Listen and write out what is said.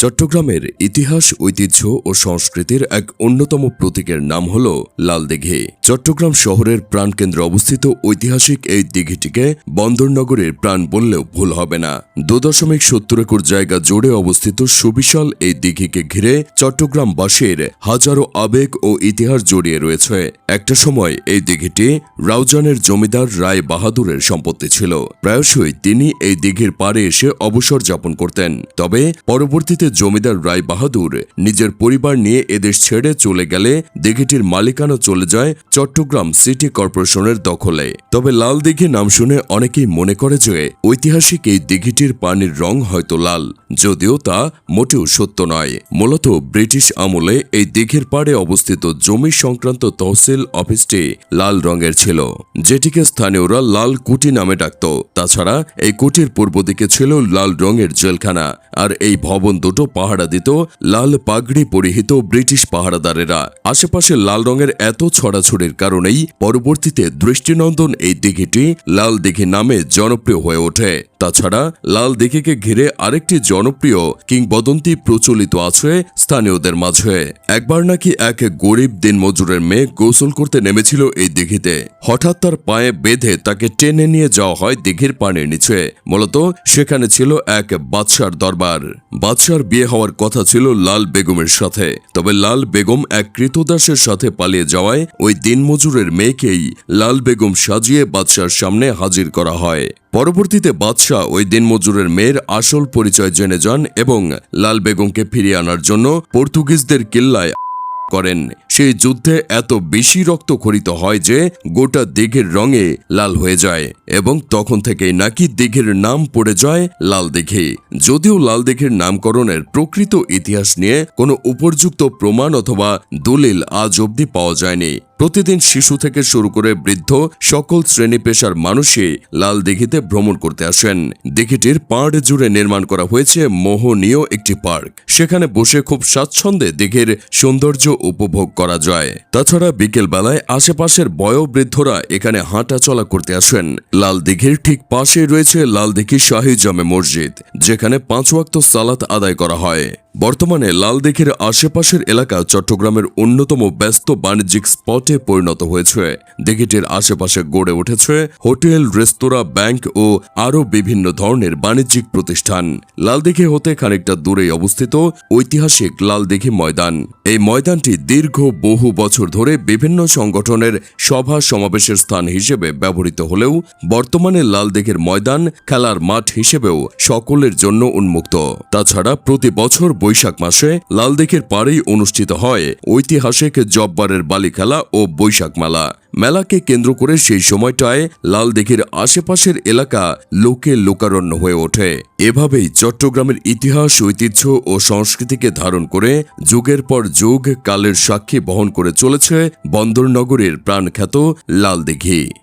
চট্টগ্রামের ইতিহাস, ঐতিহ্য ও সংস্কৃতির এক অন্যতম প্রতীকের নাম হল লাল চট্টগ্রাম শহরের প্রাণকেন্দ্রে অবস্থিত ঐতিহাসিক এই দিঘিটিকে বন্দরনগরের প্রাণ বললেও ভুল হবে না। দু দশমিক সত্তর একর জায়গা জুড়ে অবস্থিত সুবিশাল এই দিঘিকে ঘিরে চট্টগ্রামবাসীর হাজারো আবেগ ও ইতিহাস জড়িয়ে রয়েছে। একটা সময় এই দিঘিটি রাউজানের জমিদার রায় বাহাদুরের সম্পত্তি ছিল। প্রায়শই তিনি এই দিঘির পাড়ে এসে অবসর যাপন করতেন। তবে পরবর্তীতে জমিদার রায় বাহাদুর নিজের পরিবার নিয়ে এদেশ ছেড়ে চলে গেলে দিঘিটির মালিকানা চলে যায় চট্টগ্রাম সিটি কর্পোরেশনের দখলে। তবে লাল দিঘি নাম শুনে অনেকেই মনে করে যে ঐতিহাসিক এই দিঘিটির পানির রং হয়তো লাল, যদিও তা মোটেও সত্য নয়। মূলত ব্রিটিশ আমলে এই দিঘির পাড়ে অবস্থিত জমি সংক্রান্ত তহসিল অফিসটি লাল রঙের ছিল, যেটিকে স্থানীয়রা লাল কুটি নামে ডাকত। তাছাড়া এই কুটির পূর্ব দিকে ছিল লাল রঙের জেলখানা, আর এই ভবন দুটো পাহারা দিত, লাল পাগড়ি পরিহিত ব্রিটিশ পাহারাদারেরা। আশেপাশে লাল রঙের এত ছড়াছড়ির কারণেই পরবর্তীতে দৃষ্টিনন্দন এই দিঘিটি লাল দিঘি নামে জনপ্রিয় হয়ে ওঠে। তাছাড়া লাল দিঘিকে ঘিরে আরেকটি জনপ্রিয় কিংবদন্তি প্রচলিত আছে স্থানীয়দের মাঝে। একবার নাকি এক গরিব দিনমজুরের মেয়ে গোসল করতে নেমেছিল এই দিঘিতে। হঠাৎ তার পায়ে বেঁধে তাকে টেনে নিয়ে যাওয়া হয় দিঘির পানির নিচে। মূলত সেখানে ছিল এক বাদশার দরবার। বাদশার বিয়ে হওয়ার কথা ছিল লাল বেগমের সাথে। তবে লাল বেগম এক কৃতদাসের সাথে পালিয়ে যাওয়ায় ওই দিনমজুরের মেয়েকেই লাল বেগম সাজিয়ে বাদশার সামনে হাজির করা হয়। পরবর্তীতে বাদশাহ ওই দিনমজুরের মেয়ের আসল পরিচয় জেনে যান এবং লাল বেগমকে ফিরিয়ে আনার জন্য পর্তুগিজদের কিল্লায় করেন। সেই যুদ্ধে এত বেশি রক্ত খরিত হয় যে গোটা দিঘির রঙে লাল হয়ে যায় এবং তখন থেকেই নাকি দিঘির নাম পড়ে যায় লাল দিঘি। যদিও লাল দিঘির নামকরণের প্রকৃত ইতিহাস নিয়ে কোনো উপযুক্ত প্রমাণ অথবা দলিল আজ অবধি পাওয়া যায়নি। প্রতিদিন শিশু থেকে শুরু করে বৃদ্ধ সকল শ্রেণি পেশার মানুষই লাল দিঘিতে ভ্রমণ করতে আসেন। দিঘিটির পাড় জুড়ে নির্মাণ করা হয়েছে মোহনীয় একটি পার্ক। সেখানে বসে খুব স্বাচ্ছন্দ্যে দিঘির সৌন্দর্য উপভোগ করা যায়। তাছাড়া বিকেল বেলায় আশেপাশের বয়োবৃদ্ধরা এখানে হাঁটা চলা করতে আসেন। লাল দিঘির ঠিক পাশেই রয়েছে লাল দিঘি শাহী জামে মসজিদ, যেখানে পাঁচ ওয়াক্ত সালাত আদায় করা হয়। বর্তমানে লালদেখের আশেপাশের এলাকা চট্টগ্রামের অন্যতম ব্যস্ত বাণিজ্যিক স্পটে পরিণত হয়েছে। দিঘিটির আশেপাশে গড়ে উঠেছে হোটেল, রেস্তোরাঁ, ব্যাংক ও আরও বিভিন্ন ধরনের বাণিজ্যিক প্রতিষ্ঠান। লালদিঘি হতে খানিকটা দূরেই অবস্থিত ঐতিহাসিক লালদিঘি ময়দান। এই ময়দানটি দীর্ঘ বহু বছর ধরে বিভিন্ন সংগঠনের সভা সমাবেশের স্থান হিসেবে ব্যবহৃত হলেও বর্তমানে লালদেগের ময়দান খেলার মাঠ হিসেবেও সকলের জন্য উন্মুক্ত। তাছাড়া প্রতি বছর বৈশাখ মাসে লালদেগের পাড়েই অনুষ্ঠিত হয় ঐতিহাসিক জব্বারের বালি খেলা ও বৈশাখ মেলা। মেলাকে কেন্দ্র করে সেই সময়টায় লালদিঘির আশেপাশের এলাকা লোকে লোকারণ্য হয়ে ওঠে। এভাবেই চট্টগ্রামের ইতিহাস, ঐতিহ্য ও সংস্কৃতিকে ধারণ করে যুগের পর যুগ কালের সাক্ষী বহন করে চলেছে বন্দরনগরীর প্রাণখ্যাত লালদিঘি